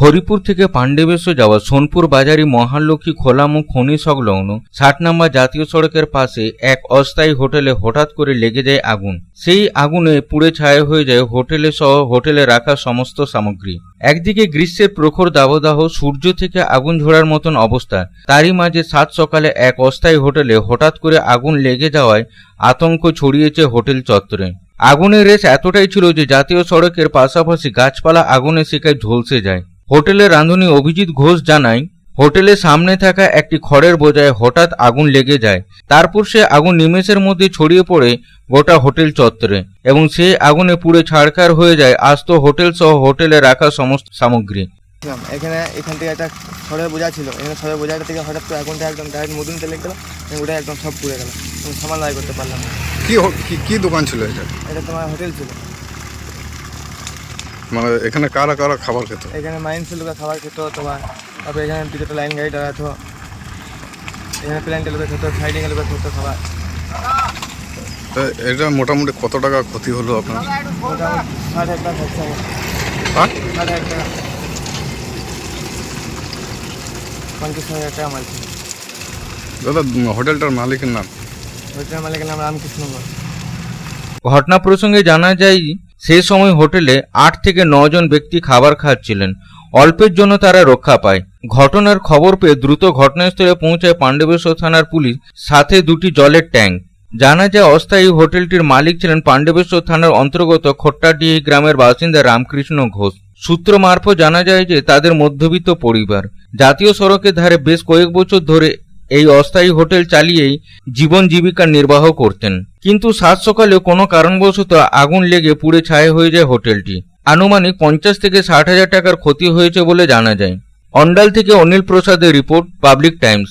হরিপুর থেকে পাণ্ডবেশ্বর যাওয়া সোনপুর বাজারি মহালক্ষ্মী খোলামুখ খনি সংলগ্ন ষাট নম্বর জাতীয় সড়কের পাশে এক অস্থায়ী হোটেলে হঠাৎ করে লেগে যায় আগুন। সেই আগুনে পুড়ে ছায়া হয়ে যায় হোটেলে সহ হোটেলে রাখা সমস্ত সামগ্রী। একদিকে গ্রীষ্মের প্রখর দাবদাহ, সূর্য থেকে আগুন ঝরার মতন অবস্থা। তারই মাঝে সাত সকালে এক অস্থায়ী হোটেলে হঠাৎ করে আগুন লেগে যাওয়ায় আতঙ্ক ছড়িয়েছে হোটেল চত্বরে। আগুনের রেশ এতটাই ছিল যে জাতীয় সড়কের পাশাপাশি গাছপালা আগুনে শিকায় ঝলসে যায়। হোটেলের রাঁধুনি অভিজিৎ ঘোষ জানায় হোটেলের সামনে থাকা একটি খড়ের বোঝায় হঠাৎ আগুন লেগে যায়। তারপর সে আগুন নিমেষের মধ্যে ছড়িয়ে পড়ে গোটা হোটেল চত্বরে এবং সে আগুনে পুড়ে ছাড়খাড় হয়ে যায় আস্ত হোটেল সহ হোটেলে রাখা সমস্ত সামগ্রী। এখানে এখান থেকে একটা সরের বোঝা ছিল। এখানে সরের বোঝাটা থেকে হঠাৎ করে আগুনটা একদম ডাইরেক্ট মধুন তেলে গেল ওটা একদম সব পুড়ে গেল। এবং সামান লাই করতে পারলাম কি কি দোকান ছিল এটা? এটা তোমার হোটেল ছিল। মানে এখানে কারা কারা খাবার খেত? এখানে মাইন্স লোকের খাবার খেত তোমার তারপরে এখানে দুটো লাইন গাড়ি দাঁড়াতো এখানে প্ল্যান্টের লোকের খেতো সাইডিং লোকের খেতো খাবার। তা এটা মোটামুটি কত টাকা ক্ষতি হলো আপনার? ছিল দাদা হোটেলটার মালিকের নাম? হোটেলের মালিকের নাম রামকৃষ্ণ ঘটনা প্রসঙ্গে জানা যায় সে সময় হোটেলে আট থেকে জন ব্যক্তি খাবার খাচ্ছিলেন। অল্পের জন্য তারা রক্ষা পায়। ঘটনার খবর পেয়ে দ্রুত ঘটনাস্থলে পৌঁছায় পাণ্ডবেশ্বর থানার পুলিশ, সাথে দুটি জলের ট্যাঙ্ক। জানা যায়, অস্থায়ী হোটেলটির মালিক ছিলেন পাণ্ডবেশ্বর থানার অন্তর্গত খোট্টাডিহি গ্রামের বাসিন্দা রামকৃষ্ণ ঘোষ। সূত্র মারফত জানা যায় যে, তাদের মধ্যবিত্ত পরিবার। জাতীয় সড়কের ধারে বেশ কয়েক বছর ধরে এই অস্থায়ী হোটেল চালিয়েই জীবন জীবিকা নির্বাহ করতেন। কিন্তু সাত সকালে কোনো কারণবশত আগুন লেগে পুড়ে ছায়া হয়ে যায় হোটেলটি। আনুমানিক পঞ্চাশ থেকে ষাট হাজার টাকার ক্ষতি হয়েছে বলে জানা যায়। অন্ডাল থেকে অনিল প্রসাদের রিপোর্ট, পাবলিক টাইমস।